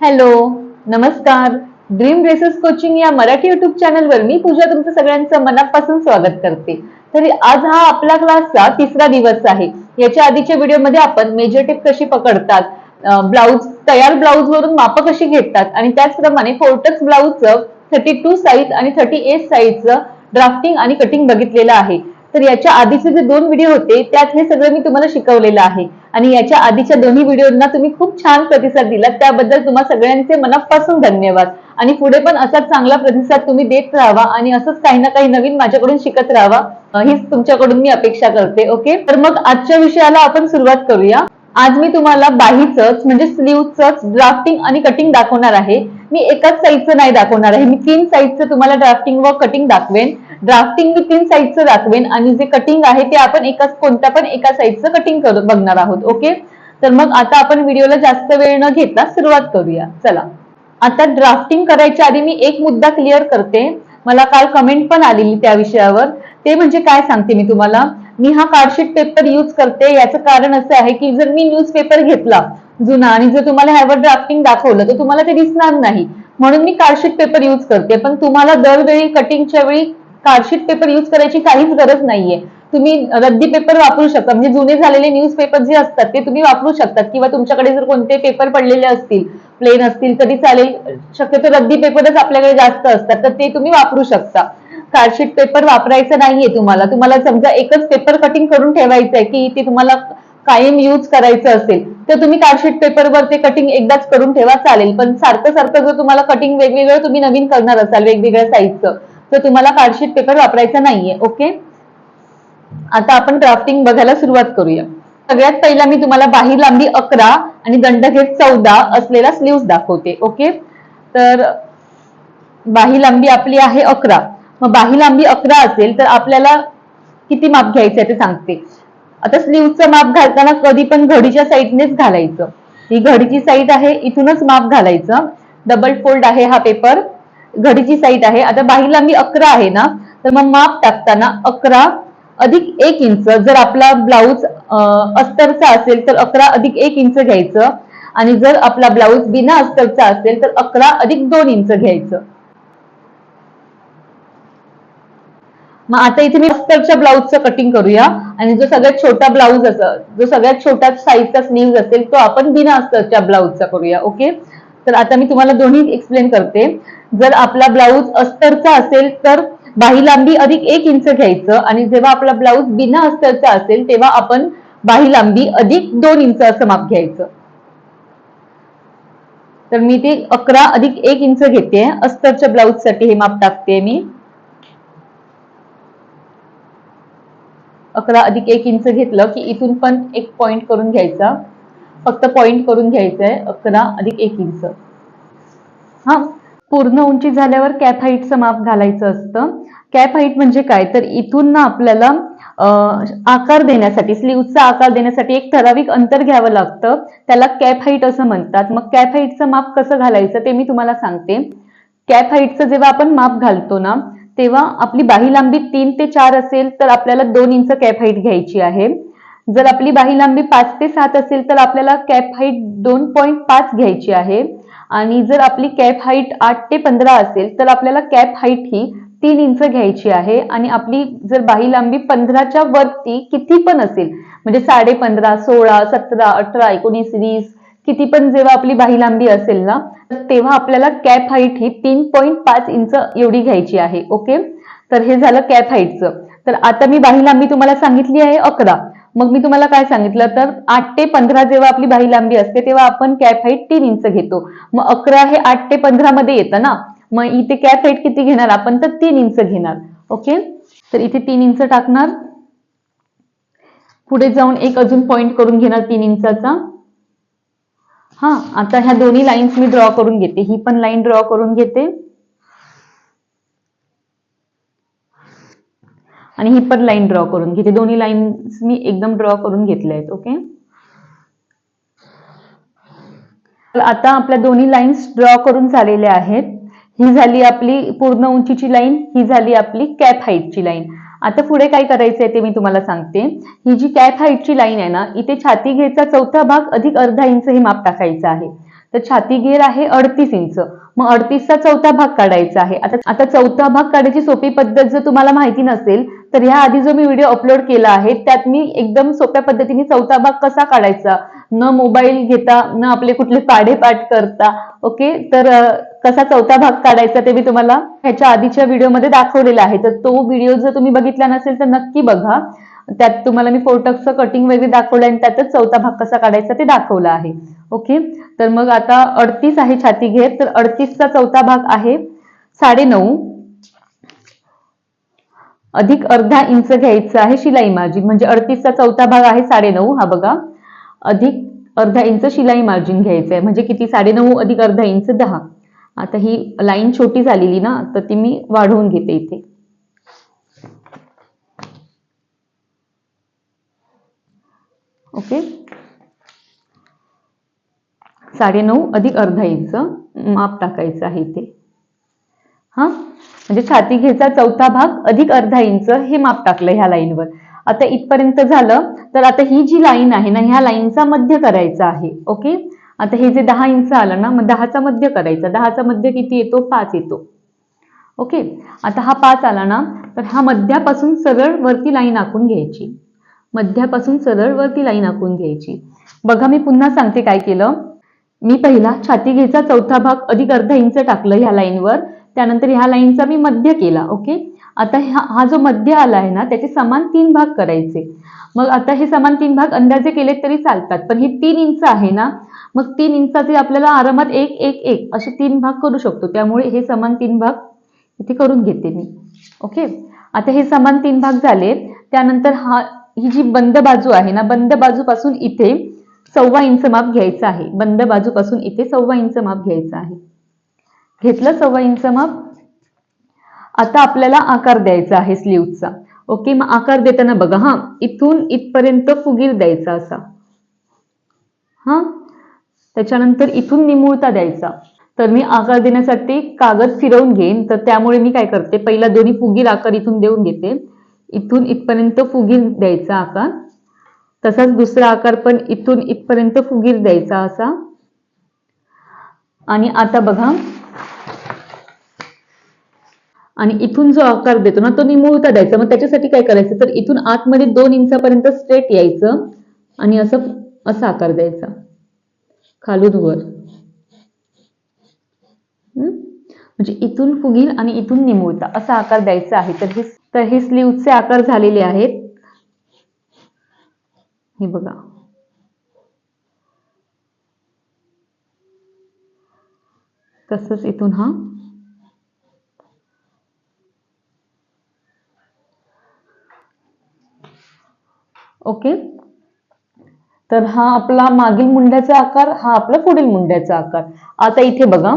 Hello नमस्कार. Dream dresses coaching या Marathi YouTube चॅनलवर मी पूजा तुमचं सगळ्यांचं मनापासून स्वागत करते. तर आज हा आपला क्लासचा तिसरा दिवस आहे. याच्या आधीच्या व्हिडिओमध्ये आपण मेजर टेप कशी पकडतात ब्लाऊज तयार ब्लाऊज वरून माप कशी घेतात आणि त्याचप्रमाणे फोर्टक्स ब्लाऊजचं थर्टी टू साईज आणि थर्टी एट साईजचं ड्राफ्टिंग आणि कटिंग बघितलेलं आहे. तर याच्या आधीचे जे दोन व्हिडिओ होते त्यात हे सगळं मी तुम्हाला शिकवलेलं आहे. आणि याच्या आधीच्या दोन्ही व्हिडिओना तुम्ही खूप छान प्रतिसाद दिला त्याबद्दल तुम्हा सगळ्यांचे मनापासून धन्यवाद. आणि पुढे पण असाच चांगला प्रतिसाद तुम्ही देत राहावा आणि असंच काही ना काही नवीन माझ्याकडून शिकत राहावा हीच तुमच्याकडून मी अपेक्षा करते ओके? तर मग आजच्या विषयाला आपण सुरुवात करूया. आज मी तुम्हाला बाहीचंच म्हणजे स्लीवचंच ड्राफ्टिंग आणि कटिंग दाखवणार आहे. मी एकाच साईजचं नाही दाखवणार आहे. मी तीन साईजचं तुम्हाला ड्राफ्टिंग व कटिंग दाखवेन. ड्राफ्टिंग मी तीन साईजचं दाखवेन आणि जे कटिंग आहे ते आपण एकाच कोणत्या पण एका साईजचं कटिंग करून बघणार आहोत. ओके तर मग आता आपण व्हिडिओला जास्त वेळ न घेता सुरुवात करूया. चला. आता ड्राफ्टिंग करायच्या आधी मी एक मुद्दा क्लिअर करते. मला काल कमेंट पण आलेली त्या विषयावर. ते म्हणजे काय सांगते मी तुम्हाला? मी हा कार्डशीट पेपर यूज करते. याचं कारण असं आहे की जर मी न्यूज पेपर घेतला जुना. आणि जर तुम्हाला ह्यावर ड्राफ्टिंग दाखवलं तर तुम्हाला ते दिसणार नाही. म्हणून मी कार्डशीट पेपर यूज करते. पण तुम्हाला दरवेळी कटिंगच्या वेळी कार्डशीट पेपर यूज करायची काहीच गरज नाहीये. तुम्ही रद्दी पेपर वापरू शकता. म्हणजे जुने झालेले न्यूज पेपर जे असतात ते तुम्ही वापरू शकतात. किंवा तुमच्याकडे जर कोणते पेपर पडलेले असतील प्लेन असतील तरी चालेल. शक्यतो रद्दी पेपरच आपल्याकडे जास्त असतात तर ते तुम्ही वापरू शकता. कार्डशीट पेपर वापरायचं नाहीये तुम्हाला. तुम्हाला समजा एकच पेपर कटिंग करून ठेवायचं आहे की ते तुम्हाला कायम यूज करायचं असेल तर तुम्ही कार्डशीट पेपरवर ते कटिंग एकदाच करून ठेवा चालेल. पण सारखं सारखं जर तुम्हाला कटिंग वेगवेगळं तुम्ही नवीन करणार असाल वेगवेगळ्या साईजचं तर तुम्हाला कार्डशीट पेपर वापरायचा नाहीये ओके आता आपण ड्राफ्टिंग बघायला सुरुवात करूया. सगळ्यात पहिला मी तुम्हाला बाही लांबी अकरा आणि दंडघेर चौदा असलेला स्लीव्ह दाखवते ओके तर बाही लांबी आपली आहे अकरा. मग बाही लांबी अकरा असेल तर आपल्याला किती माप घ्यायचं आहे ते सांगते. आता स्लीवचं माप घालताना कधी पण घडीच्या साईडनेच घालायचं. ही घडीची साईड आहे इथूनच माप घालायचं. डबल फोल्ड आहे हा पेपर घडीची साईड आहे. आता बाहीला मी अकरा आहे ना तर मग माप टाकताना अकरा अधिक एक इंच जर आपला ब्लाऊज अस्तरचा असेल तर अकरा अधिक एक इंच घ्यायचं. आणि जर आपला ब्लाऊज बिना अस्तरचा असेल तर अकरा अधिक दोन इंच घ्यायचं. मग आता इथे मी अस्तरच्या ब्लाऊजचं कटिंग करूया. आणि जो सगळ्यात छोटा ब्लाऊज असं जो सगळ्यात छोटा साईजचा स्लीव्ह असेल तो आपण बिना अस्तरच्या ब्लाऊजचा करूया ओके? तर आता मी तुम्हाला दोन्ही एक्सप्लेन करते. जर आपला ब्लाऊज अस्तरचा असेल तर बाही लांबी अधिक एक इंच घ्यायचं आणि जेव्हा आपला ब्लाऊज बिना अस्तरचा असेल तेव्हा आपण बाही लांबी अधिक दोन इंच असं माप घ्यायचं. तर मी ते अकरा अधिक एक इंच घेते. अस्तरच्या ब्लाऊजसाठी हे माप टाकते मी. अकरा अधिक एक इंच घेतलं की इथून पण एक पॉइंट करून घ्यायचा. फक्त पॉइंट करून घ्यायचं आहे अकरा अधिक एक इंच. हा पूर्ण उंची झाल्यावर कॅप हाईटचं माप घालायचं असतं. कॅप हाईट म्हणजे काय? तर इथून ना आपल्याला आकार देण्यासाठी स्लीवचा आकार देण्यासाठी एक ठराविक अंतर घ्यावं लागतं. त्याला कॅप हाईट असं म्हणतात. मग कॅप हाईटचं माप कसं घालायचं ते मी तुम्हाला सांगते. कॅप हाईटचं जेव्हा आपण माप घालतो ना तेव्हा आपली बाही लांबी तीन ते चार असेल तर आपल्याला दोन इंच कॅप हाईट घ्यायची आहे. जर आपली बाही लांबी पाच ते सात असेल तर आपल्याला कॅप हाईट दोन पॉईंट पाच घ्यायची आहे. आणि जर आपली कॅप हाईट आठ ते पंधरा असेल तर आपल्याला कॅप हाईट ही तीन इंच घ्यायची आहे. आणि आपली जर बाही लांबी पंधराच्या वरती किती पण असेल म्हणजे साडे पंधरा सोळा सतरा अठरा एकोणीस वीस किती पण जेव्हा आपली बाही लांबी असेल ना तर तेव्हा आपल्याला कॅप हाईट ही तीन पॉईंट पाच इंच एवढी घ्यायची आहे ओके? तर हे झालं कॅप हाईटचं. तर आता मी बाही लांबी तुम्हाला सांगितली आहे अकरा. मग मी तुम्हाला काय सांगितलं तर आठ ते पंधरा जेव्हा आपली बाही लांबी असते तेव्हा आपण कॅप हाईट तीन इंच घेतो. मग अकरा हे आठ ते पंधरा मध्ये येतं ना मग इथे कॅप हाईट किती घेणार? आपण तर तीन इंच घेणार ओके? तर इथे तीन इंच टाकणार. पुढे जाऊन एक अजून पॉइंट करून घेणार तीन इंचाचा. हा आता ह्या दोन्ही लाईन्स मी ड्रॉ करून घेते. ही पण लाईन ड्रॉ करून घेते. आणि ही पण लाईन ड्रॉ करून घेते. दोन्ही लाईन्स मी एकदम ड्रॉ करून घेतल्या आहेत ओके तर आता आपल्या दोन्ही लाईन्स ड्रॉ करून झालेल्या आहेत. ही झाली आपली पूर्ण उंचीची लाईन ही झाली आपली कॅप हाईटची लाईन आता पुढे काय करायचं आहे ते मी तुम्हाला सांगते. ही जी कॅप हाईटची लाईन आहे ना इथे छाती घेरचा चौथा भाग अधिक अर्धा इंच हे माप टाकायचं आहे. तर छाती घेर आहे अडतीस इंच. मग अडतीसचा चौथा भाग काढायचा आहे. आता आता चौथा भाग काढायची सोपी पद्धत जर तुम्हाला माहिती नसेल तर ह्या आधी जो मी व्हिडिओ अपलोड केला आहे त्यात मी एकदम सोप्या पद्धतीने चौथा भाग कसा काढायचा? न मोबाईल घेता न आपले कुठले पाढेपाठ करता. ओके तर कसा चौथा भाग काढायचा ते मी तुम्हाला ह्याच्या आधीच्या व्हिडिओमध्ये दाखवलेला आहे. तर तो व्हिडिओ जर तुम्ही बघितला नसेल तर नक्की बघा. त्यात तुम्हाला मी फोर्टक्सचं कटिंग वगैरे दाखवलं आणि त्यातच चौथा भाग कसा काढायचा ते दाखवलं आहे. ओके तर मग आता अडतीस आहे छाती घेर तर अडतीसचा चौथा भाग आहे साडे नऊ अधिक अर्धा इंच घ्यायचं आहे शिलाई मार्जिन. म्हणजे अडतीसचा चौथा भाग आहे साडे नऊ हा बघा. अधिक अर्धा इंच शिलाई मार्जिन घ्यायचं आहे. म्हणजे किती? साडे नऊ अधिक अर्धा इंच दहा. आता ही लाईन छोटी झालेली ना तर ती मी वाढवून घेते इथे. ओके. साडे नऊ अधिक अर्धा इंच माप टाकायचं आहे इथे. हा? म्हणजे छाती घेचा चौथा भाग अधिक अर्धा इंच हे माप टाकलं ह्या लाईनवर. आता इथपर्यंत झालं तर आता ही जी लाईन आहे ना ह्या लाईनचा मध्य करायचा आहे ओके? आता हे जे दहा इंच आलं ना मग दहाचा मध्य करायचा. दहाचा मध्य किती येतो? पाच येतो. ओके? आता हा पाच आला ना तर हा मध्यापासून सरळ वरती लाईन आखून घ्यायची. मध्यापासून सरळ वरती लाईन आखून घ्यायची. बघा मी पुन्हा सांगते काय केलं. मी पहिला छाती घेचा चौथा भाग अधिक अर्धा इंच टाकलं ह्या लाईनवर. त्यानंतर ह्या लाईनचा मी मध्य केला ओके? आता हा हा जो मध्य आला आहे ना त्याचे समान तीन भाग करायचे. मग आता हे समान तीन भाग अंदाजे केले तरी चालतात पण हे तीन इंच आहे ना मग तीन इंचाचे आपल्याला आरामात एक एक एक असे तीन भाग करू शकतो. त्यामुळे हे समान तीन भाग इथे करून घेते मी ओके? आता हे समान तीन भाग झाले त्यानंतर हा ही जी बंद बाजू आहे ना बंद बाजूपासून इथे सव्वा इंच माप घ्यायचं आहे. बंद बाजूपासून इथे सव्वा इंच माप घ्यायचं आहे. घेतलं सव्वा इंच माप? आता आपल्याला आकार द्यायचा आहे स्लीवचा ओके मग आकार देताना बघा हा इथून इथपर्यंत फुगीर द्यायचा असा. हा? त्याच्यानंतर इथून निमुळता द्यायचा. तर मी आकार देण्यासाठी कागद फिरवून घेईन. तर त्यामुळे मी काय करते पहिला दोन्ही फुगीर आकार इथून देऊन घेते. इथून इथपर्यंत फुगीर द्यायचा आकार. तसाच दुसरा आकार पण इथून इथपर्यंत फुगीर द्यायचा असा. आणि आता बघा आणि इथून जो आकार देतो ना तो निमुळता द्यायचा. मग त्याच्यासाठी काय करायचं? तर इथून आतमध्ये दोन इंचापर्यंत स्ट्रेट यायचं आणि असं असा आकार द्यायचा. खालून वर. हम्म? म्हणजे इथून फुगील आणि इथून निमुळता. असा आकार द्यायचा आहे. तर हे तर हे स्लीवचे आकार झालेले आहेत. हे बघा. तसंच इथून हा ओके? तर हा आपला मागील मुंड्याचा आकार हा आपला पुढील मुंड्याचा आकार. आता इथे बघा.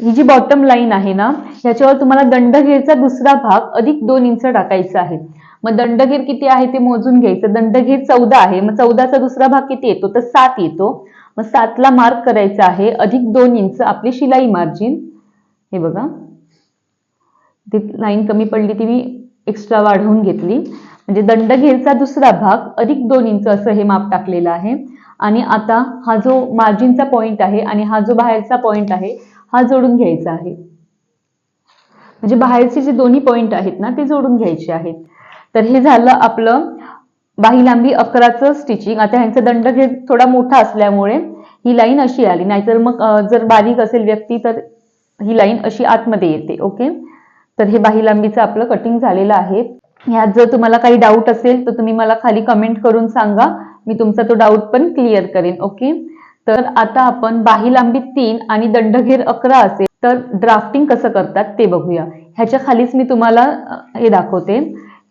ही जी बॉटम लाईन आहे ना ह्याच्यावर तुम्हाला दंडगीरचा दुसरा भाग अधिक दोन इंच टाकायचा आहे. मग दंडगीर किती आहे ते मोजून घ्यायचं. दंडगीर चौदा आहे. मग चौदाचा दुसरा भाग किती येतो? तर सात येतो. मग सातला मार्क करायचा आहे. अधिक दोन इंच आपली शिलाई मार्जिन हे बघा. ती लाईन कमी पडली ती मी एक्स्ट्रा वाढवून घेतली. म्हणजे दंडघेरचा दुसरा भाग अधिक दोन इंच असं हे माप टाकलेलं आहे. आणि आता हा जो मार्जिनचा पॉइंट आहे आणि हा जो बाहेरचा पॉइंट आहे हा जोडून घ्यायचा आहे. म्हणजे बाहेरचे जे दोन्ही पॉइंट आहेत ना ते जोडून घ्यायचे आहेत. तर हे झालं आपलं बाही लांबी अकराचं स्टिचिंग आता ह्यांचा दंडघेर थोडा मोठा असल्यामुळे ही लाईन अशी आली. नाहीतर मग जर बारीक असेल व्यक्ती तर ही लाईन अशी आतमध्ये येते ओके? तर हे बाही लांबीचं आपलं कटिंग झालेलं आहे. ह्यात जर तुम्हाला काही डाऊट असेल तर तुम्ही मला खाली कमेंट करून सांगा. मी तुमचा तो डाऊट पण क्लिअर करेन ओके तर आता आपण बाही लांबी तीन आणि दंडघेर अकरा असेल तर ड्राफ्टिंग कसं करतात ते बघूया. ह्याच्या खालीच मी तुम्हाला हे दाखवते.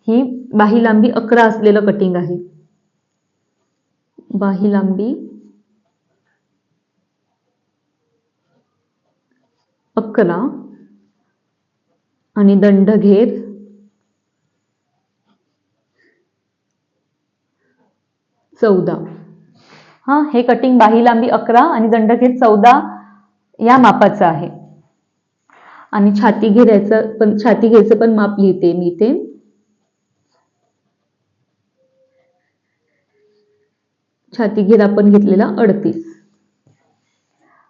ही बाही लांबी अकरा असलेलं कटिंग आहे. बाही लांबी अकरा आणि दंडघेर चौदा. हा हे कटिंग बाही लांबी अकरा आणि दंडघेर चौदा या मापाचं आहे. आणि छाती घेऱ्याचं पण छाती घेरचं पण माप लिहिते मी ते छाती घेर आपण घेतलेला अडतीस.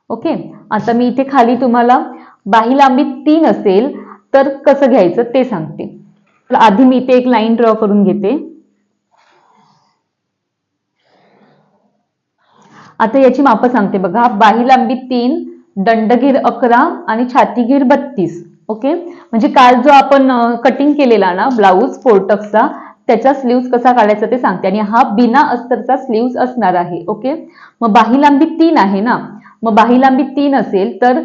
ओके आता मी इथे खाली तुम्हाला बाही लांबी तीन असेल तर कसं घ्यायचं ते सांगते. आधी मी इथे एक लाईन ड्रॉ करून घेते. आता याची मापं सांगते बघा. बाही लांबी तीन दंडगीर अकरा आणि छातीगीर बत्तीस. ओके? म्हणजे काल जो आपण कटिंग केलेला ना ब्लाऊज फोरटक्सचा त्याचा स्लीव्स कसा काढायचा ते सांगते. आणि हा बिना अस्तरचा स्लीव्स असणार आहे. ओके? मग बाही लांबी तीन आहे ना. मग बाही लांबी तीन असेल तर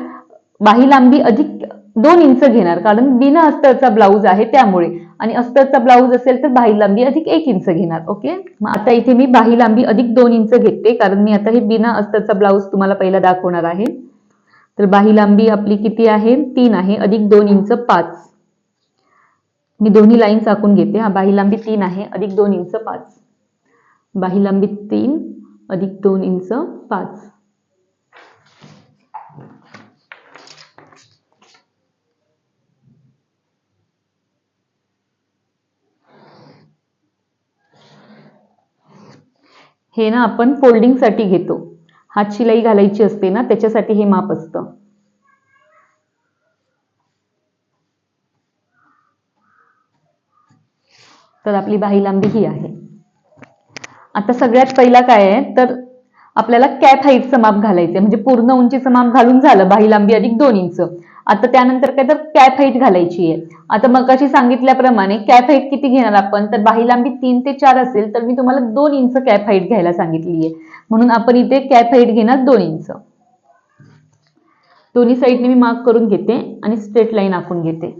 बाही लांबी अधिक दोन इंच घेणार. कारण बिना अस्तरचा ब्लाऊज आहे त्यामुळे. आणि अस्तरचा ब्लाऊज असेल तर बाही लांबी अधिक एक इंच घेणार ओके? मग आता इथे मी बाही लांबी अधिक दोन इंच घेते कारण मी आता हे बिना अस्तरचा ब्लाऊज तुम्हाला पहिला दाखवणार आहे. तर बाही लांबी आपली किती आहे? तीन आहे अधिक दोन इंच पाच. मी दोन्ही लाईन चाकून घेते हा बाही लांबी तीन आहे अधिक दोन इंच पाच. बाही लांबी तीन अधिक दोन इंच पाच. हे ना आपण फोल्डिंगसाठी घेतो. हात शिलाई घालायची असते ना त्याच्यासाठी हे माप असतं. तर आपली बाही लांबी ही आहे. आता सगळ्यात पहिला काय आहे? तर आपल्याला कॅप हाईटचं माप घालायचंय. म्हणजे पूर्ण उंचीचं माप घालून झालं बाही लांबी अधिक दोन इंच. आता त्यानंतर काय तर कॅफाईट घालायची आहे. आता मगाशी सांगितल्याप्रमाणे कॅफाईट किती घेणार आपण? तर बाही लांबी तीन ते चार असेल तर मी तुम्हाला दोन इंच कॅफाईट घ्यायला सांगितली आहे म्हणून आपण इथे कॅफाईट घेणार दोन इंच. दोन्ही साईडने मी मार्क करून घेते आणि स्ट्रेट लाईन आखून घेते.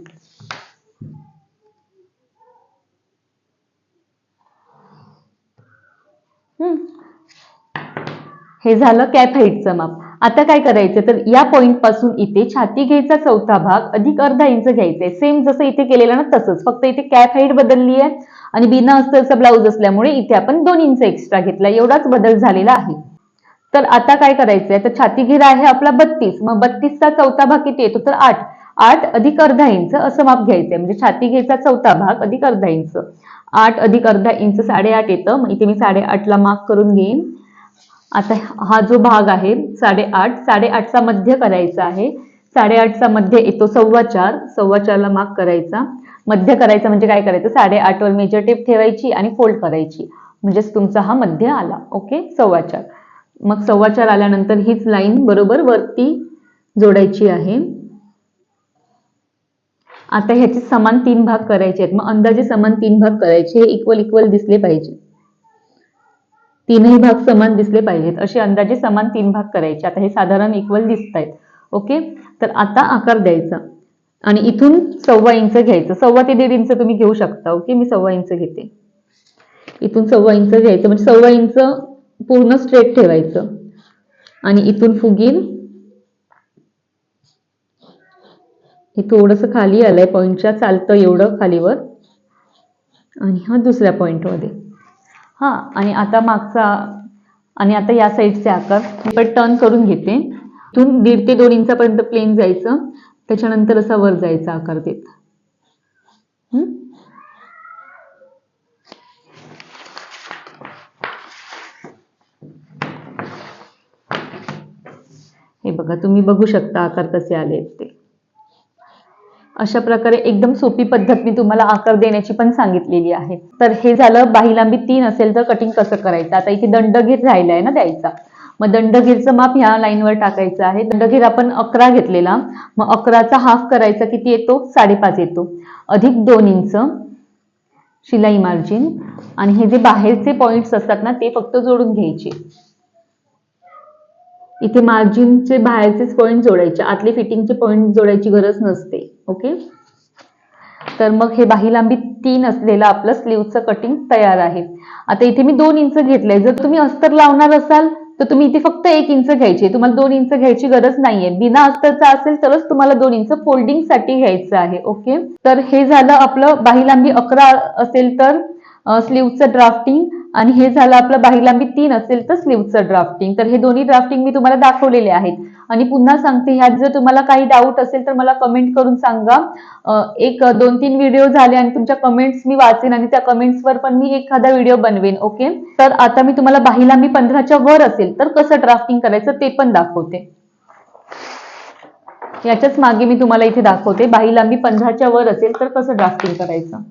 हे झालं कॅफाईटचं माप. आता काय करायचं? तर या पॉईंटपासून इथे छाती घ्यायचा चौथा भाग अधिक अर्धा इंच घ्यायचा आहे सेम जसं इथे केलेलं ना तसंच. फक्त इथे कॅप हाईट बदलली आहे आणि बिना अस्तरचा ब्लाऊज असल्यामुळे इथे आपण दोन इंच एक्स्ट्रा घेतला. एवढाच बदल झालेला आहे. तर आता काय करायचंय? तर छाती घेरा आहे आपला बत्तीस. मग बत्तीसचा चौथा भाग किती येतो? तर आठ. आठ अधिक अर्धा इंच असं माप घ्यायचंय. म्हणजे छाती घ्यायचा चौथा भाग अधिक अर्धा इंच आठ अधिक अर्धा इंच साडेआठ येतं. मग इथे मी साडेआठला मार्क करून घेईन. आता हा जो भाग आहे साडेआठ साडेआठचा मध्य करायचा आहे. साडेआठचा मध्य येतो सव्वा चार सव्वा चारला मार्क करायचा. मध्य करायचा म्हणजे काय करायचं? साडेआठवर मेजर टेप ठेवायची आणि फोल्ड करायची. म्हणजेच तुमचा हा मध्य आला. ओके? सव्वा चार. मग सव्वा चार आल्यानंतर हीच लाईन बरोबर वरती जोडायची आहे. आता ह्याचे समान तीन भाग करायचे आहेत. मग अंदाजे समान तीन भाग करायचे. हे इक्वल इक्वल दिसले पाहिजे. तीनही भाग समान दिसले पाहिजेत. असे अंदाजे समान तीन भाग करायचे. आता हे साधारण इक्वल दिसत आहेत ओके तर आता आकार द्यायचा. आणि इथून सव्वा इंच घ्यायचं. सव्वा ते दीड इंच तुम्ही घेऊ शकता. ओके मी सव्वा इंच घेते. इथून सव्वा इंच घ्यायचं. म्हणजे सव्वा इंच पूर्ण स्ट्रेट ठेवायचं. आणि इथून फुगीन हे थोडंसं खाली आलंय. पॉईंटच्या चालतं एवढं खालीवर. आणि हा दुसऱ्या पॉईंटमध्ये हा आणि आता मागचा आणि आता या साईडचे आकार. पण टर्न करून घेते. इथून दीड ते दोन इंचापर्यंत प्लेन जायचं. त्याच्यानंतर असा वर जायचा आकार देत. हे बघा तुम्ही बघू शकता आकार कसे आले ते. अशा प्रकारे एकदम सोपी पद्धत मी तुम्हाला आकार देण्याची पण सांगितलेली आहे. तर हे झालं बाही लांबी तीन असेल तर कटिंग कसं करायचं? आता इथे दंडगीर राहिलाय ना द्यायचा. मग दंडगीरचं माप ह्या लाईनवर टाकायचं आहे. दंडगीर आपण अकरा घेतलेला. मग अकराचा हाफ करायचा किती येतो? साडेपाच येतो. अधिक दोन इंच शिलाई मार्जिन आणि हे जे बाहेरचे पॉइंट्स असतात ना ते फक्त जोडून घ्यायचे. इथे मार्जिनचे बाहेरचेच पॉईंट जोडायचे. आतले फिटिंगचे पॉईंट जोडायची गरज नसते. ओके तर मग हे बाही लांबी तीन असलेलं आपलं स्लीवचं कटिंग तयार आहे. आता इथे मी दोन इंच घेतलंय. जर तुम्ही अस्तर लावणार असाल तर तुम्ही इथे फक्त एक इंच घ्यायची. तुम्हाला दोन इंच घ्यायची गरज नाहीये. बिना अस्तरचा असेल तरच तुम्हाला दोन इंच फोल्डिंगसाठी घ्यायचं आहे. ओके तर हे झालं आपलं बाही लांबी अकरा असेल तर स्लीवचं ड्राफ्टिंग आणि हे झालं आपलं बाही लांबी तीन असेल तर स्लीवचं ड्राफ्टिंग तर हे दोन्ही ड्राफ्टिंग मी तुम्हाला दाखवलेले आहेत. आणि पुन्हा सांगते ह्यात जर तुम्हाला काही डाऊट असेल तर मला कमेंट करून सांगा. एक दोन तीन व्हिडिओ झाले आणि तुमच्या कमेंट्स मी वाचेन आणि त्या कमेंट्सवर पण मी एखादा व्हिडिओ बनवेन ओके तर आता मी तुम्हाला बाही लांबी पंधराच्या वर असेल तर कसं ड्राफ्टिंग करायचं ते पण दाखवते. याच्याच मागे मी तुम्हाला इथे दाखवते बाही लांबी पंधराच्या वर असेल तर कसं ड्राफ्टिंग करायचं?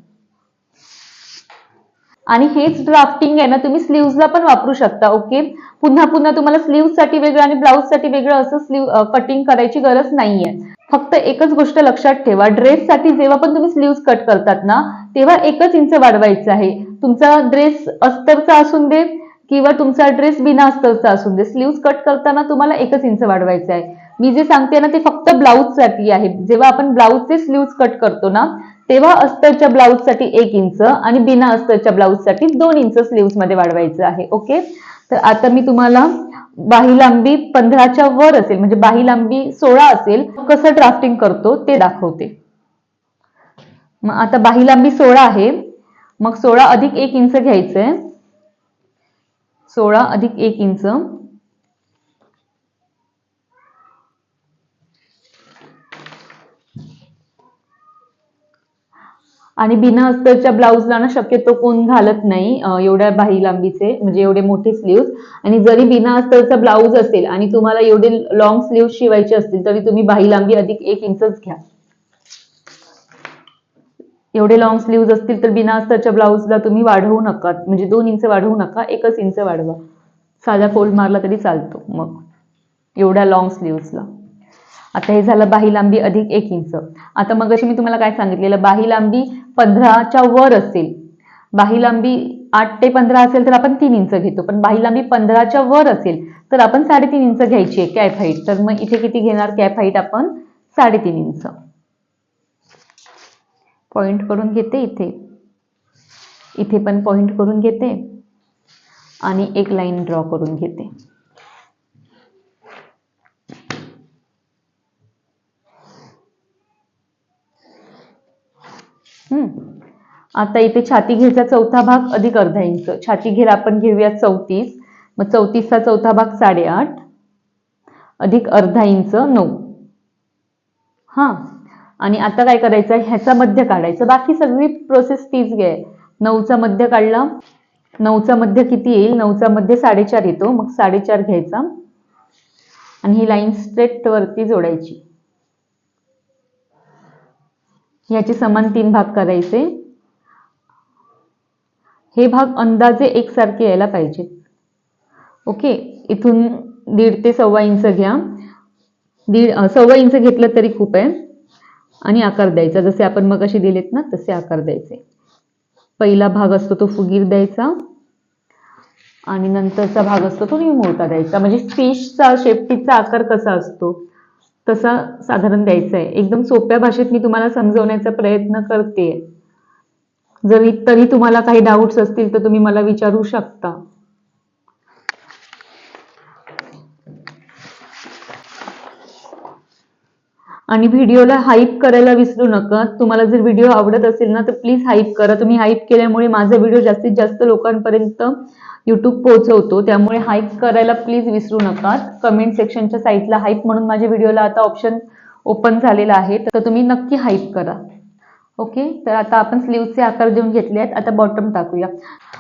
आणि हेच ड्राफ्टिंग आहे ना तुम्ही स्लीव्हजला पण वापरू शकता ओके पुन्हा पुन्हा तुम्हाला स्लीव्हसाठी वेगळं आणि ब्लाऊजसाठी वेगळं असं स्लीव कटिंग करायची गरज नाहीये. फक्त एकच गोष्ट लक्षात ठेवा ड्रेस साठी जेव्हा पण तुम्ही स्लीव्ह कट करतात ना तेव्हा एकच इंच वाढवायचं आहे. तुमचा ड्रेस अस्तरचा असून दे किंवा तुमचा ड्रेस बिना अस्तरचा असून दे स्लीव्ह कट करताना तुम्हाला एकच इंच वाढवायचं आहे. मी जे सांगते ना ते फक्त ब्लाऊजसाठी आहे. जेव्हा आपण ब्लाऊजचे स्लीव्ह कट करतो ना तेव्हा अस्तरच्या ब्लाऊजसाठी एक इंच आणि बिना अस्तरच्या ब्लाऊजसाठी दोन इंच स्लीव्हमध्ये वाढवायचं आहे ओके तर आता मी तुम्हाला बाही लांबी पंधराच्या वर असेल म्हणजे बाही लांबी सोळा असेल कसं ड्राफ्टिंग करतो ते दाखवते. मग आता बाही लांबी सोळा आहे मग सोळा अधिक एक इंच घ्यायचंय. सोळा अधिक एक इंच आणि बिना अस्तरच्या ब्लाऊजला ना शक्यतो कोण घालत नाही एवढ्या बाही लांबीचे म्हणजे एवढे मोठे स्लीव्ह आणि जरी बिना अस्तरचा ब्लाऊज असेल आणि तुम्हाला एवढे लॉंग स्लीव्ह शिवायचे असतील तरी तुम्ही बाही लांबी अधिक एक इंचच घ्या. एवढे लॉंग स्लीव्ह असतील तर बिना अस्तरच्या ब्लाऊजला तुम्ही वाढवू नका. म्हणजे दोन इंच वाढवू नका एकच इंच वाढवा. साधा फोल्ड मारला तरी चालतो मग. एवढ्या लॉंग स्लीव्हला आता हे झालं बाही लांबी अधिक एक इंच. आता मग अशी मी तुम्हाला काय सांगितलेलं बाही लांबी पंधराच्या वर असेल. बाही लांबी आठ ते पंधरा असेल तर आपण तीन इंच घेतो पण बाही लांबी पंधराच्या वर असेल तर आपण साडेतीन इंच घ्यायची आहे कॅप हाईट. तर मग इथे किती घेणार? कॅप हाईट आपण साडेतीन इंच. पॉइंट करून घेते इथे. इथे पण पॉइंट करून घेते. आणि एक लाईन ड्रॉ करून घेते. आता इथे छाती घेचा चौथा भाग अधिक अर्धा इंच. छाती घेला आपण घेऊया चौतीस. मग चौतीसचा चौथा भाग साडेआठ. अधिक अर्धा इंच नऊ. हां. आणि आता काय करायचं? ह्याचा मध्य काढायचं. बाकी सगळी प्रोसेस तीच घे. नऊचा मध्य काढला. नऊचा मध्य किती येईल? नऊचा मध्य साडेचार येतो. मग साडेचार घ्यायचा. आणि ही लाईन स्ट्रेट वरती जोडायची. ह्याचे समान तीन भाग करायचे. हे भाग अंदाजे एकसारखे यायला पाहिजेत. ओके इथून दीड ते सव्वा इंच घ्या. दीड सव्वा इंच घेतलं तरी खूप आहे. आणि आकार द्यायचा जसे आपण मग असे दिलेत ना तसे आकार द्यायचे. पहिला भाग असतो तो फुगीर द्यायचा. आणि नंतरचा भाग असतो तो निमुळता द्यायचा. म्हणजे फिशचा शेपटीचा आकार कसा असतो? तसा साधारण द्यायचा आहे एकदम सोप्या भाषेत मी तुम्हाला समजवण्याचा प्रयत्न करते. जरी तरी तुम्हाला काही डाऊट्स असतील तर तुम्ही मला विचारू शकता. आणि व्हिडिओला हाईप करायला विसरू नका. तुम्हाला जर व्हिडिओ आवडत असेल ना तर प्लीज हाईप करा. तुम्ही हाईप केल्यामुळे माझा व्हिडिओ जास्तीत जास्त लोकांपर्यंत यूट्यूब पोहोचवतो. त्यामुळे हाईप करायला प्लीज विसरू नका. कमेंट सेक्शनच्या साईडला हाईप म्हणून माझ्या व्हिडिओला आता ऑप्शन ओपन झालेला आहे. तर तुम्ही नक्की हाईप करा. ओके तर आता आपण स्लीवचे आकार देऊन घेतले आहेत. आता बॉटम टाकूया.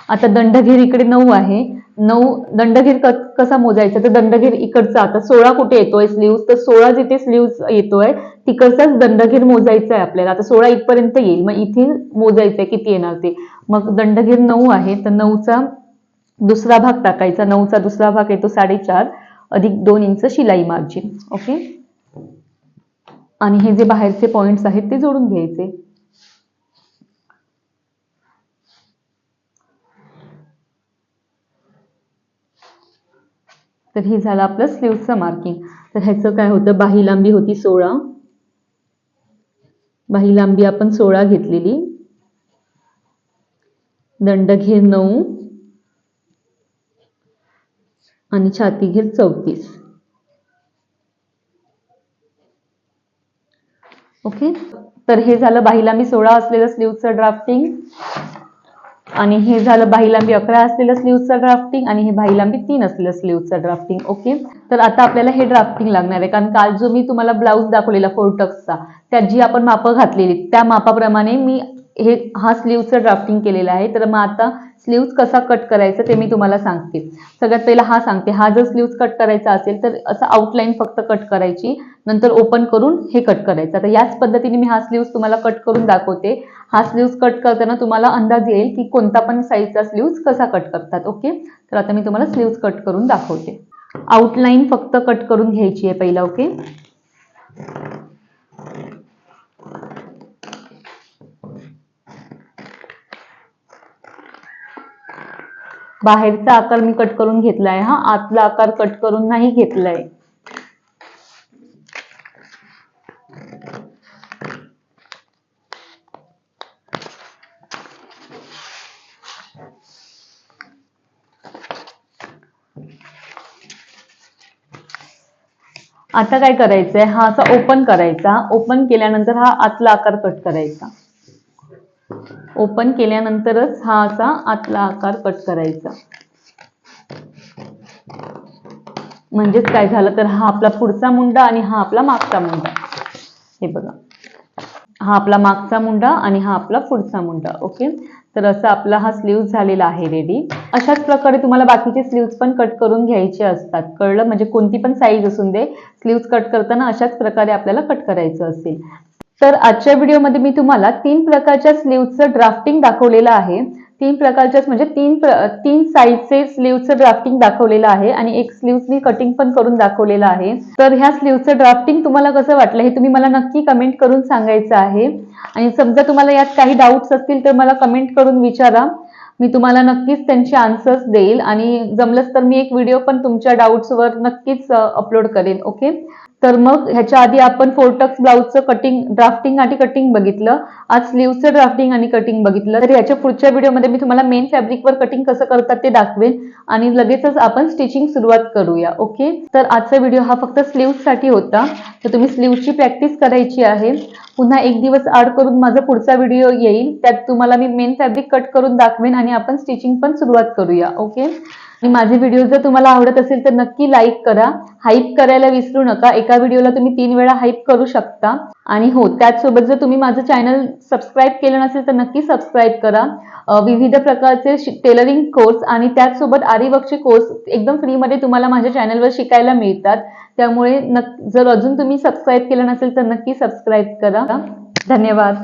आता दंडघेर इकडे नऊ आहे. नऊ दंडघेर कसा मोजायचा? तर दंडघेर इकडचा. आता सोळा कुठे येतोय स्लीव्ह तर सोळा जिथे स्लीव्ह येतोय तिकडचाच दंडघेर मोजायचा आहे आपल्याला. आता सोळा इथपर्यंत येईल. मग इथे मोजायचंय किती येणार ते? मग दंडघेर नऊ आहे. तर नऊचा दुसरा भाग टाकायचा. नऊचा दुसरा भाग येतो साडेचार. अधिक दोन इंच शिलाई मार्जिन ओके आणि हे जे बाहेरचे पॉइंट्स आहेत ते जोडून घ्यायचे. तर हे झालं आपलं स्लीवचं मार्किंग तर ह्याचं काय होतं? बाही लांबी होती सोळा. बाही लांबी आपण सोळा घेतलेली. दंडघेर नऊ. आणि छाती घेर चौतीस. ओके? तर हे झालं बाही लांबी सोळा असलेलं स्लीव्हचं ड्राफ्टिंग आणि हे झालं बाही लांबी अकरा असलेलं स्लीवचं ड्राफ्टिंग आणि हे बाही लांबी तीन असलेलं स्लीवचं ड्राफ्टिंग ओके तर आता आपल्याला हे ड्राफ्टिंग लागणार आहे. कारण काल जो मी तुम्हाला ब्लाऊज दाखवलेला फोर टक्सचा त्यात जी आपण मापं घातलेली त्या मापाप्रमाणे मी हे हा स्लीवचं ड्राफ्टिंग केलेलं आहे. तर मग आता स्लीव्ज कसा कट करायचा ते मी तुम्हाला सांगते. सगळ्यात पहिला हा सांगते. हा जर स्लीव्ज कट करायचा असेल तर असं आउटलाईन फक्त कट करायची. नंतर ओपन करून हे कट करायचं. आता याच पद्धतीने मी हा स्लीव्ज तुम्हाला कट करून दाखवते. हा स्लीव्ज कट करताना तुम्हाला अंदाज येईल की कोणता पण साईजचा स्लीव्ज कसा कट करतात ओके? तर आता मी तुम्हाला स्लीव्ज कट करून दाखवते. आउटलाईन फक्त कट करून घ्यायची आहे पहिला ओके? बाहेरचा आकार मी कट करून घेतलाय हा आतला आकार कट करून नाही घेतलाय. आता काय करायचंय? हा असा ओपन करायचा. ओपन केल्यानंतर हा आतला आकार कट करायचा. ओपन केल्यानंतरच हा असा आतला आकार कट करायचा. म्हणजेच काय झालं तर हा आपला पुढचा मुंडा आणि हा आपला मागचा मुंडा. हे बघा. हा आपला मागचा मुंडा आणि हा आपला पुढचा मुंडा. ओके? तर असा आपला हा स्लीव्ह झालेला आहे रेडी अशाच प्रकारे तुम्हाला बाकीचे स्लीव्ज पण कट करून घ्यायचे असतात. कळलं? म्हणजे कोणती पण साईज असून दे स्लीव्ज कट करताना अशाच प्रकारे आपल्याला कट करायचं असेल. तर आजच्या व्हिडिओमध्ये मी तुम्हाला तीन प्रकारच्या स्लीव्हचं ड्राफ्टिंग दाखवलेलं आहे. तीन प्रकारच्या म्हणजे तीन प्र- तीन साईजचे स्लीव्हचं ड्राफ्टिंग दाखवलेलं आहे आणि एक स्लीव्ह मी कटिंग पण करून दाखवलेलं आहे. तर ह्या स्लीव्हचं ड्राफ्टिंग तुम्हाला कसं वाटलं हे तुम्ही मला नक्की कमेंट करून सांगायचं आहे. आणि समजा तुम्हाला यात काही डाऊट्स असतील तर मला कमेंट करून विचारा. मी तुम्हाला नक्कीच त्यांचे आन्सर्स देईल आणि जमलंच तर मी एक व्हिडिओ पण तुमच्या डाऊट्सवर नक्कीच अपलोड करेन ओके तर मग ह्याच्या आधी आपण फोर्टक्स ब्लाऊजचं कटिंग ड्राफ्टिंग आणि कटिंग बघितलं. आज स्लीव्हचं ड्राफ्टिंग आणि कटिंग बघितलं. तर याच्या पुढच्या व्हिडिओमध्ये मी तुम्हाला मेन फॅब्रिकवर कटिंग कसं करतात ते दाखवेन. आणि लगेचच आपण स्टिचिंग सुरुवात करूया ओके तर आजचा व्हिडिओ हा फक्त स्लीव्हसाठी होता. तर तुम्ही स्लीव्हची प्रॅक्टिस करायची आहे. पुन्हा एक दिवस आड करून माझा पुढचा व्हिडिओ येईल. त्यात तुम्हाला मी मेन फॅब्रिक कट करून दाखवेन आणि आपण स्टिचिंग पण सुरुवात करूया ओके आणि माझे व्हिडिओ जर तुम्हाला आवडत असेल तर नक्की लाईक करा. हाईप करायला विसरू नका. एका व्हिडिओला तुम्ही तीन वेळा हाईप करू शकता. आणि हो त्याचसोबत जर तुम्ही माझं चॅनल सबस्क्राईब केलं नसेल तर नक्की सबस्क्राईब करा. विविध प्रकारचे टेलरिंग कोर्स आणि त्याचसोबत आरीवर्कचे कोर्स एकदम फ्रीमध्ये तुम्हाला माझ्या चॅनलवर शिकायला मिळतात. त्यामुळे नक जर अजून तुम्ही सबस्क्राईब केलं नसेल तर नक्की सबस्क्राईब करा. धन्यवाद.